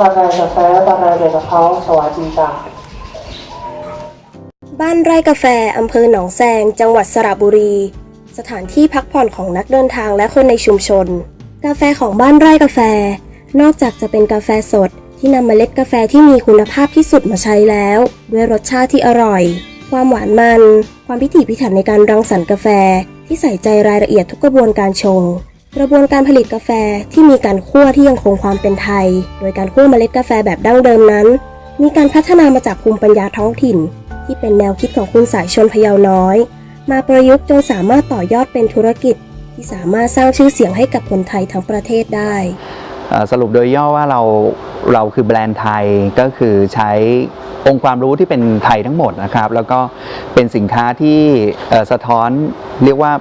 บานไรกาแฟบานไรเด็กกับเขาสวัสดีจ้ะบ้านไร่กาแฟอำเภอหนองแซง จังหวัดสระบุรี สถานที่พักผ่อนของนักเดินทางและคนในชุมชน กาแฟของบ้านไร่กาแฟ นอกจากจะเป็นกาแฟสดที่นำเมล็ดกาแฟที่มีคุณภาพที่สุดมาใช้แล้ว ด้วยรสชาติที่อร่อย ความหวานมัน ความพิถีพิถันในการรังสรรค์กาแฟ ที่ใส่ใจรายละเอียดทุกกระบวนการชง กระบวนการผลิตกาแฟที่มีการคั่วที่ยังคงความเป็นไทย โดยการคั่วเมล็ดกาแฟแบบดั้งเดิมนั้น มีการพัฒนามาจากภูมิปัญญาท้องถิ่น ที่เป็นแนวคิดของคุณสายชนพเยาน้อย มาประยุกต์จนสามารถต่อยอดเป็นธุรกิจ ที่สามารถสร้างชื่อเสียงให้กับคนไทยทั้งประเทศได้สรุปโดยย่อว่าเราเราคือแบรนด์ไทยก็คือใช้องค์ความรู้ที่เป็นไทยทั้งหมดนะครับ แล้วก็เป็นสินค้าที่สะท้อนเรียกว่า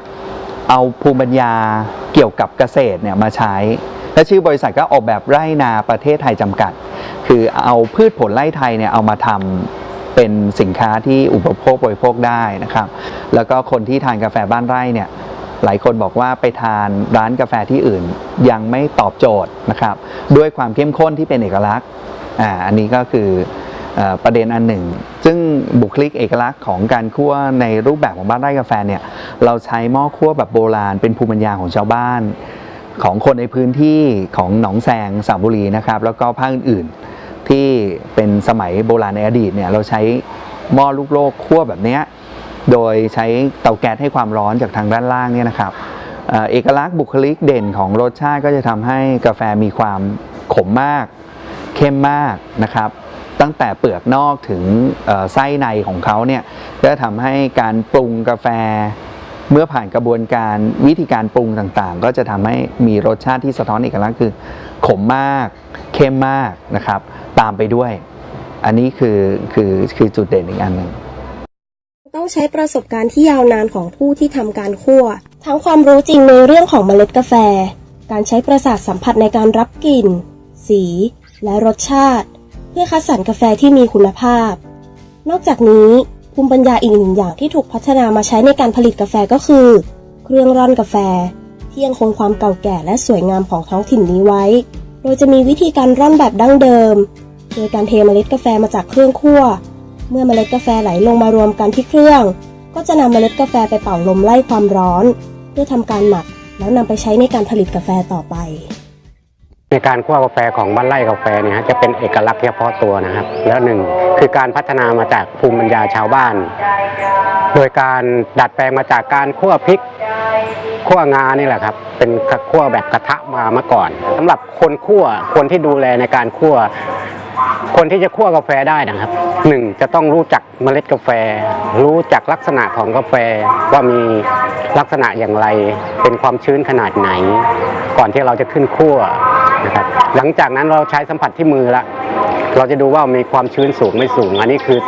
เอาภูมิปัญญาเกี่ยวกับเกษตรเนี่ยมาใช้ และชื่อบริษัทก็ออกแบบไร่นาประเทศไทยจำกัด คือเอาพืชผลไร่ไทยเนี่ยเอามาทำเป็นสินค้าที่อุปโภคบริโภคได้นะครับ แล้วก็คนที่ทานกาแฟบ้านไร่เนี่ยหลายคนบอกว่าไปทานร้านกาแฟที่อื่นยังไม่ตอบโจทย์นะครับ ด้วยความเข้มข้นที่เป็นเอกลักษณ์อ่าอันนี้ก็คือเออ ประเด็นอันหนึ่ง ซึ่งบุคลิกเอกลักษณ์ของการคั่วในรูปแบบของบ้านไร่กาแฟเนี่ยเราใช้หม้อคั่วแบบโบราณ เป็นภูมิปัญญาของชาวบ้าน ของคนในพื้นที่ของหนองแซงสระบุรีนะครับแล้วก็ภาคอื่นๆ ที่เป็นสมัยโบราณในอดีตเนี่ยเราใช้หม้อลูกโลกคั่วแบบนี้โดยใช้เตาแก๊สให้ความร้อนจากทางด้านล่างเนี่ยนะครับเอ่อเอกลักษณ์บุคลิกเด่นของรสชาติก็จะทำให้กาแฟมีความขมมาก เข้มมากนะครับ ตั้งแต่เปลือกนอกถึงไส้ในของเขาเนี่ยก็จะทำให้การปรุงกาแฟ เมื่อผ่านกระบวนการวิธีการปรุงต่างๆ ก็จะทำให้มีรสชาติที่สะท้อนเอกลักษณ์คือ ขมมาก เข้มมากนะครับ ตามไปด้วย อันนี้คือคือคือจุดเด่นอีกอันหนึ่งต้องใช้ประสบการณ์ที่ยาวนานของผู้ที่ทำการคั่ว ทั้งความรู้จริงในเรื่องของเมล็ดกาแฟ การใช้ประสาทสัมผัสในการรับกลิ่น สี และรสชาติ เพื่อคัดสรรกาแฟที่มีคุณภาพ นอกจากนี้ภูมิปัญญาอีกหนึ่งอย่างที่ถูกพัฒนามาใช้ในการผลิตกาแฟก็คือ เครื่องร่อนกาแฟ ที่ยังคงความเก่าแก่และสวยงามของท้องถิ่นนี้ไว้ โดยจะมีวิธีการร่อนแบบดั้งเดิม โดยการเทเมล็ดกาแฟมาจากเครื่องคั่ว เมื่อเมล็ดกาแฟไหลลงมารวมกันที่เครื่อง ก็จะนำเมล็ดกาแฟไปเป่าลมไล่ความร้อน เพื่อทำการหมักแล้วนำไปใช้ในการผลิตกาแฟต่อไป ในการคั่วกาแฟของบ้านไร่กาแฟเนี่ยฮะจะเป็นเอกลักษณ์เฉพาะตัวนะครับ แล้วหนึ่งคือการพัฒนามาจากภูมิปัญญาชาวบ้าน โดยการดัดแปลงมาจากการคั่วพริกคั่วงานี่แหละครับ เป็นคั่วแบบกระทะมาเมื่อก่อนสำหรับคนคั่วคนที่ดูแลในการคั่วคนที่จะคั่วกาแฟได้นะครับหนึ่งจะต้องรู้จักเมล็ดกาแฟ รู้จักลักษณะของกาแฟว่ามีลักษณะอย่างไร เป็นความชื้นขนาดไหน ก่อนที่เราจะขึ้นคั่ว นะครับ หลังจากนั้นเราใช้สัมผัสที่มือละ เราจะดูว่ามีความชื้นสูงไม่สูง อันนี้คือ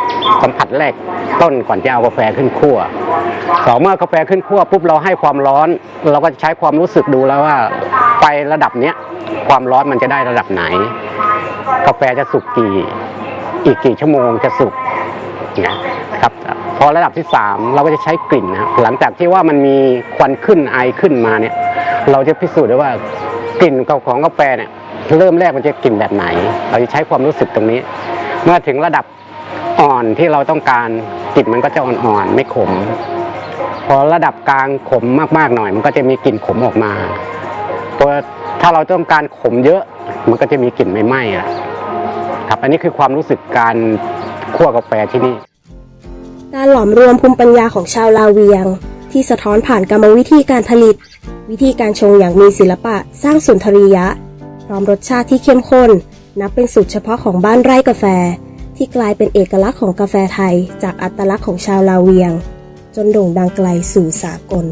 สัมผัสแรกต้นก่อนจะเอากาแฟขึ้นคั่วสองเมื่อกาแฟขึ้นคั่วปุ๊บเราให้ความร้อน เราก็จะใช้ความรู้สึกดูแล้วว่าไฟระดับเนี้ยความร้อนมันจะได้ระดับไหน กาแฟจะสุกกี่อีกกี่ชั่วโมงจะสุกนะครับพอระดับที่ 3 เราก็จะใช้กลิ่นนะหลังจากที่ว่ามันมีควันขึ้นไอขึ้นมาเนี่ย เราจะพิสูจน์ได้ว่า กลิ่นของกาแฟเนี่ยเริ่มแรกมันจะกลิ่นแบบไหน เราจะใช้ความรู้สึกตรงนี้ เมื่อถึงระดับอ่อนที่เราต้องการกลิ่นมันก็จะอ่อนๆไม่ขม พอระดับกลางขมมากๆหน่อย มันก็จะมีกลิ่นขมออกมาตัวถ้าเราต้องการขมเยอะ มันก็จะมีกลิ่นไม่ไหม้อะครับอันนี้คือความรู้สึกการคั่วกาแฟที่นี่การหลอมรวมภูมิปัญญาของชาวลาเวียง ที่สะท้อนผ่านกรรมวิธีการผลิต วิธีการชงอย่างมีศิลปะสร้างสุนทรียะ พร้อมรสชาติที่เข้มข้น นับเป็นสูตรเฉพาะของบ้านไร่กาแฟ ที่กลายเป็นเอกลักษณ์ของกาแฟไทย จากอัตลักษณ์ของชาวลาเวียง จนโด่งดังไกลสู่สากล